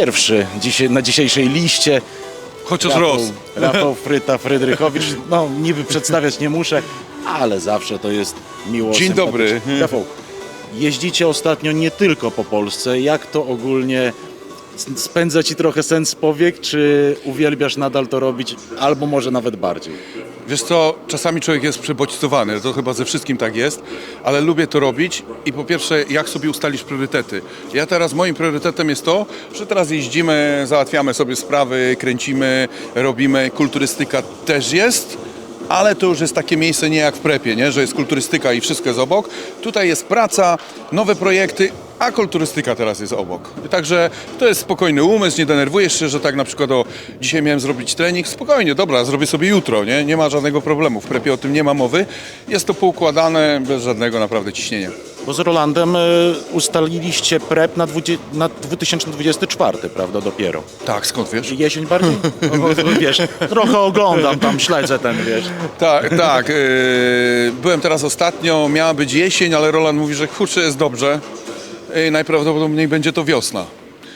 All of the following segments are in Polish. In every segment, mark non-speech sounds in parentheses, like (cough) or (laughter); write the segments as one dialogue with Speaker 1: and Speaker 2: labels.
Speaker 1: pierwszy dzisiaj, na dzisiejszej liście.
Speaker 2: Chociaż
Speaker 1: Rafał,
Speaker 2: roz.
Speaker 1: Rafał (laughs) Fryta Frydrychowicz. No, niby przedstawiać nie muszę, ale zawsze to jest miło.
Speaker 2: Dzień dobry.
Speaker 1: Rafał, jeździcie ostatnio nie tylko po Polsce. Jak to ogólnie spędza ci trochę sens powiek, czy uwielbiasz nadal to robić, albo może nawet bardziej?
Speaker 2: Wiesz co, czasami człowiek jest przebodźcowany, to chyba ze wszystkim tak jest, ale lubię to robić i po pierwsze, jak sobie ustalisz priorytety. Ja teraz, moim priorytetem jest to, że teraz jeździmy, załatwiamy sobie sprawy, kręcimy, robimy, kulturystyka też jest, ale to już jest takie miejsce nie jak w prepie, nie? że jest kulturystyka i wszystko jest obok. Tutaj jest praca, nowe projekty, a kulturystyka teraz jest obok. Także to jest spokojny umysł, nie denerwujesz się, że tak na przykład o, dzisiaj miałem zrobić trening, spokojnie, dobra, zrobię sobie jutro, nie? nie ma żadnego problemu, w prepie o tym nie ma mowy. Jest to poukładane bez żadnego naprawdę ciśnienia.
Speaker 1: Bo z Rolandem y, ustaliliście prep na, 20, na 2024, prawda, dopiero.
Speaker 2: Tak, skąd wiesz?
Speaker 1: Jesień bardziej? (laughs) No, bo, wiesz, trochę oglądam tam, śledzę ten, wiesz.
Speaker 2: Tak, tak. Yy, byłem teraz ostatnio, miała być jesień, ale Roland mówi, że kurczę, jest dobrze. Yy, najprawdopodobniej będzie to wiosna.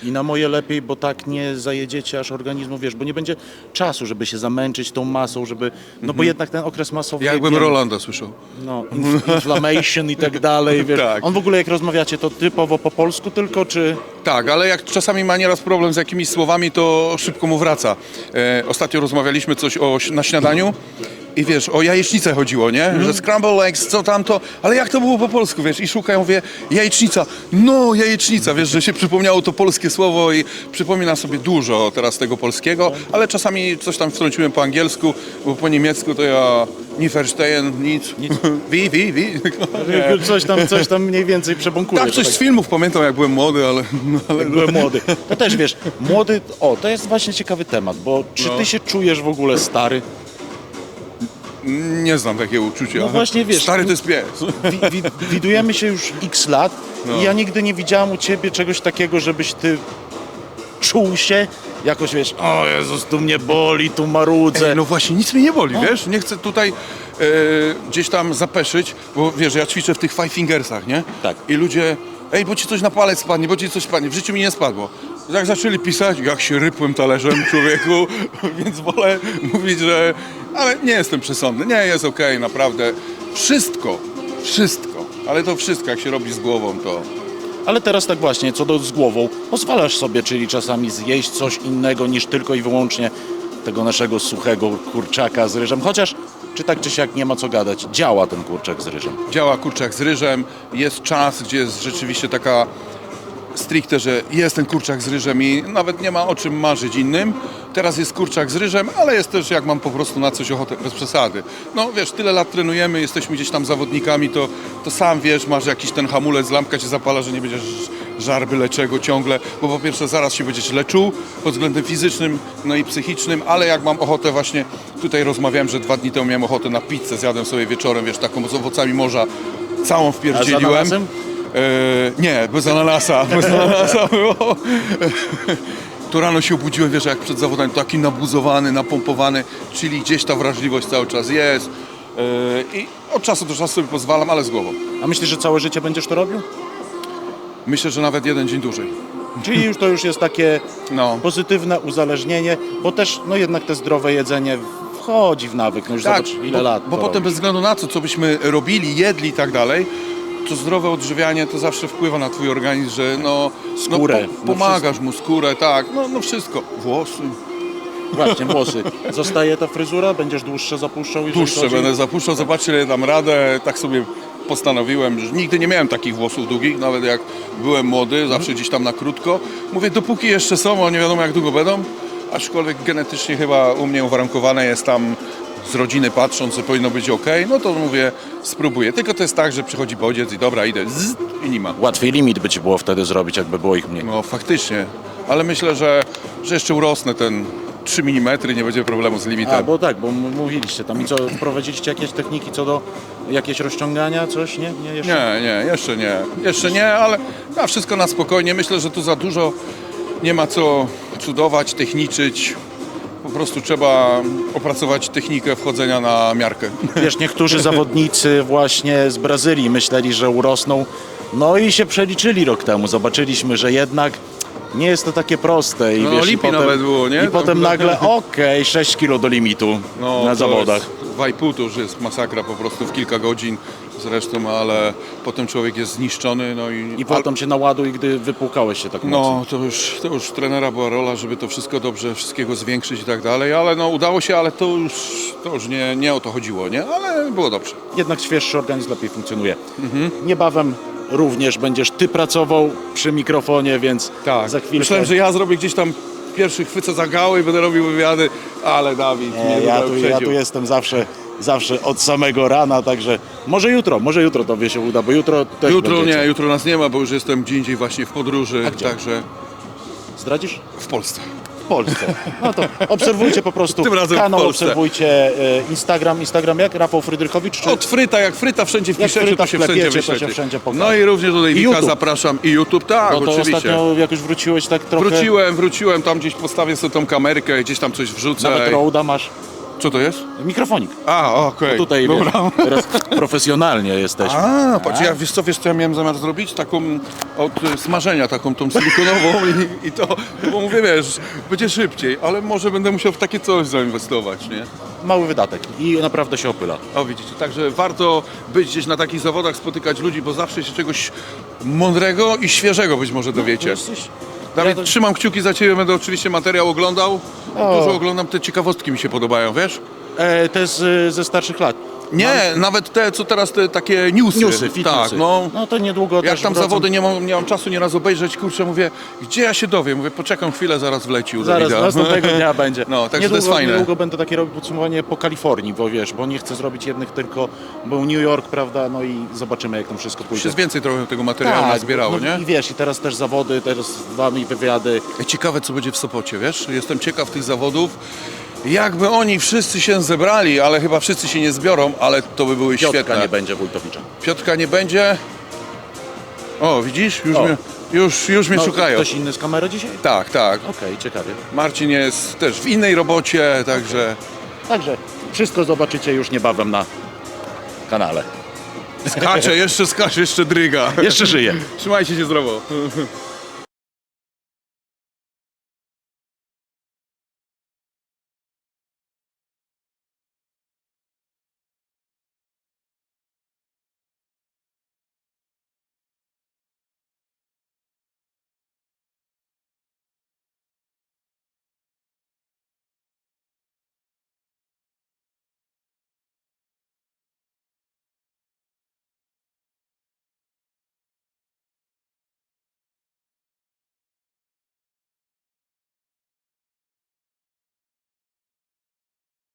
Speaker 1: I na moje lepiej, bo tak nie zajedziecie aż organizmu, wiesz, bo nie będzie czasu, żeby się zamęczyć tą masą, żeby, no bo jednak ten okres masowy...
Speaker 2: Jakbym
Speaker 1: wiemy,
Speaker 2: Rolanda słyszał.
Speaker 1: No, inf- inflammation i tak dalej, wiesz.
Speaker 2: Tak.
Speaker 1: On w ogóle jak rozmawiacie, to typowo po polsku tylko, czy...
Speaker 2: Tak, ale jak czasami ma nieraz problem z jakimiś słowami, to szybko mu wraca. E, ostatnio rozmawialiśmy coś o, na śniadaniu i wiesz, o jajecznicę chodziło, nie? Że scramble eggs, co tamto, ale jak to było po polsku, wiesz? I szukają, mówię, jajecznica, no jajecznica, wiesz, że się przypomniało to polskie słowo i przypomina sobie dużo teraz tego polskiego, ale czasami coś tam wtrąciłem po angielsku, bo po niemiecku to ja nie verstehen, nic,
Speaker 1: Nic.
Speaker 2: wie, wie, wie.
Speaker 1: Coś tam, coś tam mniej więcej przebąkuje.
Speaker 2: Tak, coś z filmów pamiętam, jak byłem młody, ale... Ale
Speaker 1: jak byłem młody. To też wiesz, młody, o, to jest właśnie ciekawy temat, bo czy
Speaker 2: No.
Speaker 1: ty się czujesz w ogóle stary?
Speaker 2: Nie znam takiego uczucia.
Speaker 1: No właśnie, wiesz,
Speaker 2: Stary to jest pies.
Speaker 1: Wi, wi, widujemy się już x lat
Speaker 2: No.
Speaker 1: i ja nigdy nie widziałam u ciebie czegoś takiego, żebyś ty czuł się jakoś, wiesz, o Jezus, tu mnie boli, tu marudzę.
Speaker 2: Ej, no właśnie, nic mnie nie boli, wiesz? Nie chcę tutaj e, gdzieś tam zapeszyć, bo wiesz, ja ćwiczę w tych five fingersach, nie?
Speaker 1: Tak.
Speaker 2: I ludzie, ej, bo ci coś na palec spadnie, bo ci coś spadnie. W życiu mi nie spadło. Jak zaczęli pisać, jak się rypłem talerzem człowieku, (laughs) więc wolę mówić, że... Ale nie jestem przesądny, nie, jest okej, naprawdę. Wszystko, wszystko, ale to wszystko, jak się robi z głową, to...
Speaker 1: Ale teraz tak właśnie, co do z głową, pozwalasz sobie, czyli czasami zjeść coś innego niż tylko i wyłącznie tego naszego suchego kurczaka z ryżem, chociaż czy tak czy siak nie ma co gadać, działa ten kurczak z ryżem.
Speaker 2: działa kurczak z ryżem, jest czas, gdzie jest rzeczywiście taka stricte, że jest ten kurczak z ryżem i nawet nie ma o czym marzyć innym. Teraz jest kurczak z ryżem, ale jest też jak mam po prostu na coś ochotę, bez przesady. No wiesz, tyle lat trenujemy, jesteśmy gdzieś tam zawodnikami, to, to sam wiesz, masz jakiś ten hamulec, lampka cię zapala, że nie będziesz żar byle czego ciągle, bo po pierwsze zaraz się będziesz leczył pod względem fizycznym, no i psychicznym, ale jak mam ochotę właśnie, tutaj rozmawiałem, że dwa dni temu miałem ochotę na pizzę, zjadłem sobie wieczorem, wiesz, taką z owocami morza, całą wpierdzieliłem. E, nie, bez ananasa, bez ananasa było. To rano się obudziłem, wiesz, jak przed zawodami, taki nabuzowany, napompowany, czyli gdzieś ta wrażliwość cały czas jest. E, I od czasu do czasu sobie pozwalam, ale z głową.
Speaker 1: A myślisz, że całe życie będziesz to robił?
Speaker 2: Myślę, że nawet jeden dzień dłużej.
Speaker 1: Czyli już to już jest takie
Speaker 2: No.
Speaker 1: pozytywne uzależnienie, bo też no jednak te zdrowe jedzenie wchodzi w nawyk, no już zobacz ile
Speaker 2: Tak, bo,
Speaker 1: lat
Speaker 2: Bo potem
Speaker 1: robisz.
Speaker 2: bez względu na to, co byśmy robili, jedli i tak dalej, to zdrowe odżywianie to zawsze wpływa na twój organizm, że no,
Speaker 1: Skórę,
Speaker 2: no
Speaker 1: no
Speaker 2: po, pomagasz mu, skórę, tak, no, no wszystko. Włosy.
Speaker 1: Właśnie, (laughs) włosy. Zostaje ta fryzura? Będziesz dłuższe zapuszczał?
Speaker 2: Dłuższe
Speaker 1: chodzi-
Speaker 2: będę zapuszczał, zobaczcie ile dam radę, tak sobie postanowiłem, że nigdy nie miałem takich włosów długich, nawet jak byłem młody, zawsze gdzieś tam na krótko. Mówię, dopóki jeszcze są, a nie wiadomo jak długo będą, aczkolwiek genetycznie chyba u mnie uwarunkowane jest tam z rodziny patrząc, że powinno być ok, no to mówię, spróbuję. Tylko to jest tak, że przychodzi bodziec i dobra, idę zzz, i nie ma.
Speaker 1: Łatwiej limit by ci było wtedy zrobić, jakby było ich mniej.
Speaker 2: No faktycznie, ale myślę, że, że jeszcze urosnę ten 3 mm, nie będzie problemu z limitem.
Speaker 1: A, bo tak, bo m- mówiliście tam i co, wprowadziliście jakieś techniki co do jakieś rozciągania, coś, nie? Nie, jeszcze?
Speaker 2: Nie, nie, jeszcze nie. Jeszcze nie, ale na wszystko na spokojnie. Myślę, że tu za dużo nie ma co cudować, techniczyć. Po prostu trzeba opracować technikę wchodzenia na miarkę.
Speaker 1: Wiesz, niektórzy (laughs) zawodnicy właśnie z Brazylii myśleli, że urosną, no i się przeliczyli rok temu. Zobaczyliśmy, że jednak nie jest to takie proste. I
Speaker 2: No,
Speaker 1: wiesz, i
Speaker 2: Olimpii
Speaker 1: potem,
Speaker 2: nawet było, nie?
Speaker 1: I
Speaker 2: Tam
Speaker 1: potem
Speaker 2: było- (laughs)
Speaker 1: nagle, okej, 6 kilo do limitu
Speaker 2: No,
Speaker 1: na
Speaker 2: to
Speaker 1: zawodach.
Speaker 2: Jest, 2,5 to już jest masakra po prostu w kilka godzin zresztą, ale potem człowiek jest zniszczony, no i...
Speaker 1: I potem się naładuj, gdy wypłukałeś się tak mocno.
Speaker 2: No, to już, to już trenera była rola, żeby to wszystko dobrze, wszystkiego zwiększyć i tak dalej, ale no udało się, ale to już, to już nie, nie o to chodziło, nie? Ale było dobrze.
Speaker 1: Jednak świeższy organizm lepiej funkcjonuje.
Speaker 2: Mhm.
Speaker 1: Niebawem również będziesz ty pracował przy mikrofonie, więc
Speaker 2: Tak,
Speaker 1: za chwilkę...
Speaker 2: myślałem, że ja zrobię gdzieś tam pierwszy chwycę za gałę i będę robił wywiady, ale Dawid
Speaker 1: Nie,
Speaker 2: mnie
Speaker 1: ja, tu, ja
Speaker 2: uprzedził.
Speaker 1: tu jestem zawsze, zawsze od samego rana, także może jutro, może jutro tobie się uda, bo jutro też
Speaker 2: Jutro
Speaker 1: będziecie.
Speaker 2: nie, jutro nas nie ma, bo już jestem gdzie indziej właśnie w podróży,
Speaker 1: gdzie?
Speaker 2: także
Speaker 1: Zdradzisz?
Speaker 2: w Polsce.
Speaker 1: W Polsce. No to obserwujcie po prostu (laughs)
Speaker 2: Tym razem w
Speaker 1: kanał,
Speaker 2: Polsce.
Speaker 1: obserwujcie e, Instagram, Instagram jak? Rafał Frydrychowicz? Czy...
Speaker 2: Od fryta, jak fryta wszędzie wpiszecie,
Speaker 1: fryta
Speaker 2: to się wszędzie
Speaker 1: wklepiecie, to się wszędzie pokaże.
Speaker 2: No i również do Dejwika
Speaker 1: YouTube.
Speaker 2: zapraszam i YouTube, tak,
Speaker 1: No to
Speaker 2: oczywiście.
Speaker 1: ostatnio jak już wróciłeś tak trochę...
Speaker 2: Wróciłem, wróciłem, tam gdzieś postawię sobie tą kamerkę, gdzieś tam coś wrzucę.
Speaker 1: Nawet Roada masz.
Speaker 2: Co to jest?
Speaker 1: Mikrofonik.
Speaker 2: A, okej.
Speaker 1: Tutaj wiesz,
Speaker 2: Dobra.
Speaker 1: teraz profesjonalnie jesteśmy.
Speaker 2: A, patrz, ja wiesz co, wiesz co ja miałem zamiar zrobić? Taką od y, smażenia, taką tą silikonową (laughs) i, i to, bo mówię, wiesz, będzie szybciej, ale może będę musiał w takie coś zainwestować, nie?
Speaker 1: Mały wydatek i naprawdę się opyla.
Speaker 2: O widzicie, także warto być gdzieś na takich zawodach, spotykać ludzi, bo zawsze się czegoś mądrego i świeżego być może dowiecie.
Speaker 1: Jesteś...
Speaker 2: Dawid,
Speaker 1: Ja to-
Speaker 2: trzymam kciuki za Ciebie, będę oczywiście materiał oglądał.
Speaker 1: O.
Speaker 2: Dużo oglądam, te ciekawostki mi się podobają, wiesz?
Speaker 1: E, e, ze starszych lat.
Speaker 2: Nie, nawet te, co teraz te takie newsy.
Speaker 1: Newsy, fit
Speaker 2: Tak,
Speaker 1: newsy.
Speaker 2: no.
Speaker 1: no to niedługo
Speaker 2: Jak
Speaker 1: też
Speaker 2: tam
Speaker 1: wracam.
Speaker 2: zawody nie mam, nie mam czasu nieraz obejrzeć, kurczę, mówię, gdzie ja się dowiem? Mówię, poczekam chwilę, zaraz wleci u
Speaker 1: Zaraz,
Speaker 2: Dawida.
Speaker 1: następnego (laughs) dnia będzie.
Speaker 2: No, także
Speaker 1: niedługo,
Speaker 2: to jest fajne.
Speaker 1: Niedługo będę takie robił podsumowanie po Kalifornii, bo wiesz, bo nie chcę zrobić jednych tylko, bo New York, prawda, no i zobaczymy jak tam wszystko
Speaker 2: Już
Speaker 1: pójdzie.
Speaker 2: jest więcej trochę tego materiału tak, zbierało,
Speaker 1: no,
Speaker 2: nie?
Speaker 1: I wiesz, i teraz też zawody, teraz z wami wywiady.
Speaker 2: Ciekawe, co będzie w Sopocie, wiesz? Jestem ciekaw tych zawodów. Jakby oni wszyscy się zebrali, ale chyba wszyscy się nie zbiorą, ale to by były
Speaker 1: Piotrka
Speaker 2: świetne.
Speaker 1: nie będzie Wójtowicza.
Speaker 2: Piotrka nie będzie. O, widzisz? Już
Speaker 1: O.
Speaker 2: mnie, już, już mnie
Speaker 1: No,
Speaker 2: szukają.
Speaker 1: Ktoś inny z kamery dzisiaj?
Speaker 2: Tak, tak.
Speaker 1: Okej, ciekawie.
Speaker 2: Marcin jest też w innej robocie, także
Speaker 1: Także wszystko zobaczycie już niebawem na kanale.
Speaker 2: skacze, jeszcze skacze, jeszcze dryga.
Speaker 1: Jeszcze żyje.
Speaker 2: Trzymajcie się zdrowo.